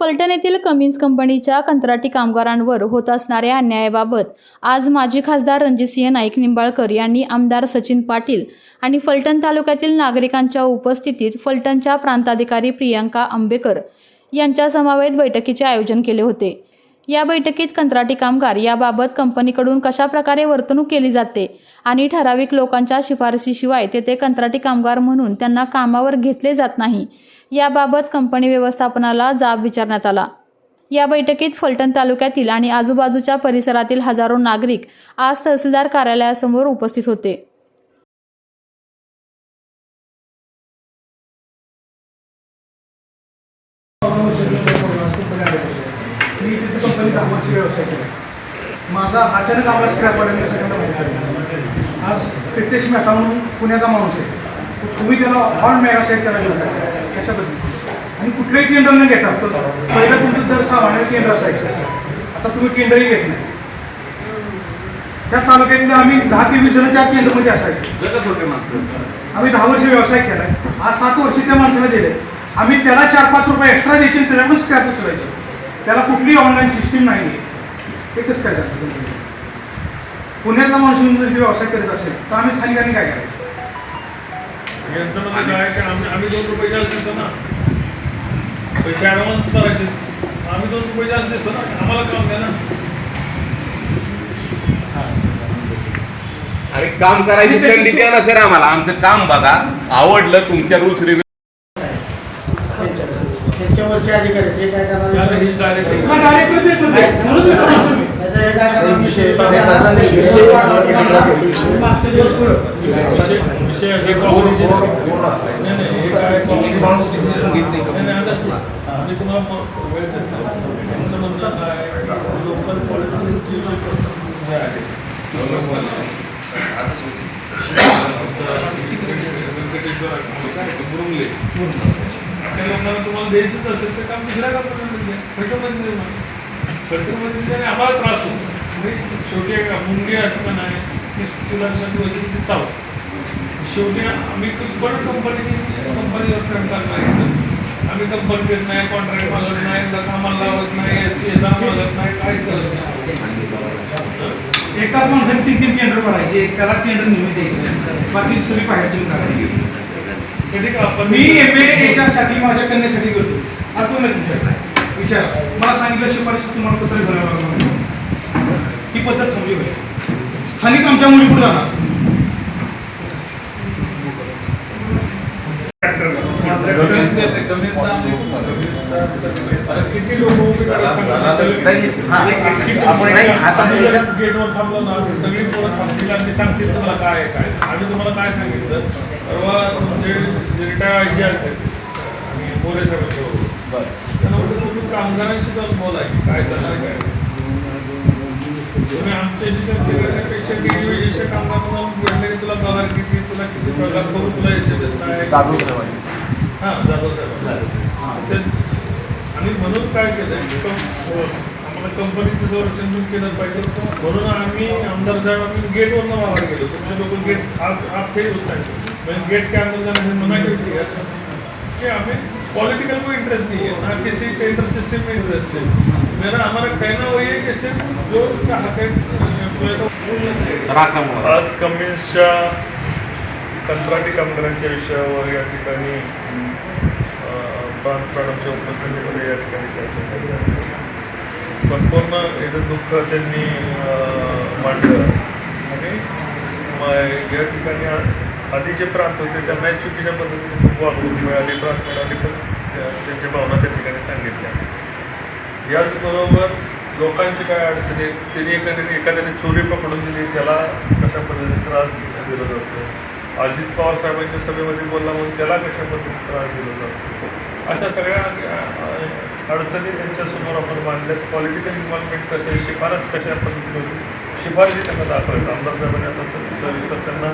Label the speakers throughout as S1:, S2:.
S1: फलटण येथील कमिन्स कंपनीच्या कंत्राटी कामगारांवर होत असणाऱ्या अन्यायाबाबत आज माजी खासदार रणजितसिंह नाईक निंबाळकर यांनी आमदार सचिन पाटील आणि फलटण तालुक्यातील नागरिकांच्या उपस्थितीत फलटणच्या प्रांताधिकारी प्रियांका आंबेकर यांच्या समवेत बैठकीचे आयोजन केले होते. या बैठकीत कंत्राटी कामगार याबाबत कंपनीकडून कशा प्रकारे वर्तणूक केली जाते आणि ठराविक लोकांच्या शिफारशीशिवाय तेथे कंत्राटी कामगार म्हणून त्यांना कामावर घेतले जात नाही याबाबत कंपनी व्यवस्थापनाला जाब विचारण्यात आला. या बैठकीत फलटण तालुक्यातील आणि आजूबाजूच्या परिसरातील हजारो नागरिक आज तहसीलदार कार्यालयासमोर उपस्थित होते.
S2: मी तिथे कंपनी कामाची व्यवसाय केला. माझा अचानक आम्हाला स्क्रॅप पडला सगळ्यांना माहिती आज प्रितेश मेहता म्हणून पुण्याचा माणूस आहे. तुम्ही त्याला ऑन मेगा सेट करायला लागला कशाबद्दल? आणि कुठलंही टेंडर न घेता पहिलं तुमचं दर सहा महिन्यात टेंडर असायचं. आता तुम्ही टेंडरही घेत नाही. त्या तालुक्यातले आम्ही दहा ते वीस जण त्या टेंडरमध्ये असायचे.
S3: जगत होते माणसं.
S2: आम्ही दहा वर्ष व्यवसाय केलाय आज सात वर्ष त्या माणसाला दिले. आम्ही त्याला चार पाच रुपये एक्स्ट्रा द्यायचे त्याच्याकडून स्क्रॅप उचलायचे त्याला कुठली ऑनलाईन सिस्टीम नाही आहे. ते कसं काय चालतं पुण्यातला माणूस येऊन जर व्यवसाय करत असेल तर आम्ही स्थानिकांनी काय करायचं?
S4: यांचं म्हणजे काय की आम्ही आम्ही दोन रुपये जास्त देतो ना. पैसे ॲडव्हान्स करायचे. आम्ही दोन रुपये जास्त देतो ना. आम्हाला काम द्या ना.
S3: अरे काम करायची संधी द्या ना सर आम्हाला. आमचं काम बघा. आवडलं तुमच्या रूल्स
S5: त्यांच्यावरचे अधिकारी? ते काय करणार?
S4: त्या लोकांना तुम्हाला द्यायचंच असेल तर काम दुसऱ्या कंपनीमध्ये द्या. खर्चमध्ये देऊ खर्चमध्ये दिल्याने आम्हाला त्रास होतो. म्हणजे शेवटी मुंगी मुंडी असतं नाही ती तुला वगैरे ते चालू शेवटी आम्ही पण कंपनी कंपनीवर करणार नाही आम्ही कंपनी देत नाही कॉन्ट्रॅक्ट मागत नाही कामाला लावत नाही एस सी एस आर मागत नाही काहीच करत नाही.
S2: एकाच माणसाने तीन तीन टेंडर भरायचे त्याला टेंडर नेहमी द्यायचं बाकी सगळी बाहेरची करायची. मी एम ए याच्यासाठी माझ्या कन्यासाठी करतो. आता नाही तुमच्याकडे विचार मला सांगितलं शिफारस तुम्हाला पत्र भरावं लागणार ही पद्धत चांगली पाहिजे. स्थानिक आमच्या मुली पुढे जाणार?
S4: किती लोक उभे गेटवर थांबलो ना सगळी पोरं थांबतील आणि सांगतील तुम्हाला काय आहे काय आम्ही तुम्हाला काय सांगितलं परवा म्हणजे रिटायर आहेत आणि मोरे म्हटलं तुम्ही कामगारांशी जाऊन बोला की काय चाललंय काय. तुम्ही आमच्या करण्यापेक्षा डेली कामगार जाऊन भेटले तुला पगार किती तुला किती पगार करू तुला एस एम एस काय
S6: साहेब.
S4: हां. जाधव साहेब म्हणून काय केलं आम्हाला कंपनीचं संरक्षण केलं पाहिजे. म्हणून आम्ही आमदार साहेब आम्ही गेटवरनं बाहेर गेलो तुमचे लोक गेट आप आप थे उस टाइम म्हणजे गेट के अंदर जाने से मना क्यों किया कि हमें पॉलिटिकल कोई इंटरेस्ट नहीं है ना किसी टेंडर सिस्टम में इंटरेस्ट है मेरा हमारा कहना वही है कि सिर्फ जो उनका हक है का आज कमिन्सच्या कंत्राटी कामगारांच्या विषयावर या ठिकाणी प्रांत मॅडमच्या उपस्थितीमध्ये या ठिकाणी चर्चा झाली. आहे. संपूर्ण याचं दुःख त्यांनी मांडलं. आणि या ठिकाणी आधी जे प्रांत होते त्यांनाही चुकीच्या पद्धतीने खूप वागणूक मिळाली. प्रांत मिळाली पण त्यांच्या भावना त्या ठिकाणी सांगितल्या. याचबरोबर लोकांची काय अडचणी त्यांनी एखाद्याने एखाद्याने चोरी पकडून दिली त्याला कशा पद्धतीने त्रास दिला जातो? अजित पवार साहेबांच्या सभेमध्ये बोलला म्हणून त्याला कशा पद्धतीने त्रास दिला जातो? अशा सगळ्या अडचणी त्यांच्यासमोर आपण मांडल्यात. पॉलिटिकल इन्व्हॉल्वमेंट कसं आहे शिफारस कशा पद्धतीने होती शिफारसी त्यांना दाखवायचं आमदार साहेबांनी आता स- सविस्तर त्यांना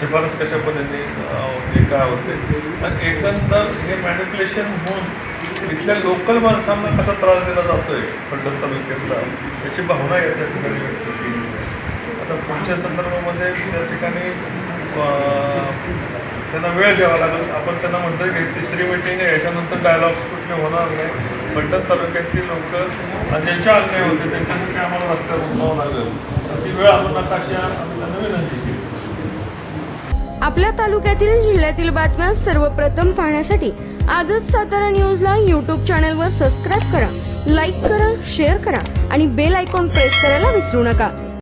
S4: शिफारस कशा पद्धतीने होती काय होते. आणि एकंदर हे मॅनिप्युलेशन होऊन इथल्या लोकल माणसांना कसा त्रास दिला जातोय फलटण तालुक्यातला याची भावना या त्या ठिकाणी व्यक्त केली. आता पुढच्या संदर्भामध्ये त्या ठिकाणी त्यांना वेळ द्यावा लागेल. आपण त्यांना म्हणतो की तिसरी मिटिंग आहे याच्यानंतर डायलॉग्स कुठले होणार नाही. फलटण तालुक्यातली लोक ज्यांच्या अन्याय होते. त्यांच्यासाठी आम्हाला रस्त्यावर उभावं लागेल. ती वेळ आपण आता अशी आम्ही त्यांना विनंती केली.
S7: आपल्या तालुक्यातील जिल्ह्यातील बातम्या सर्वप्रथम पाहण्यासाठी आजच सातारा न्यूजला यूट्यूब चॅनलवर सबस्क्राईब करा लाईक करा शेअर करा आणि बेल आयकॉन प्रेस करायला विसरू नका.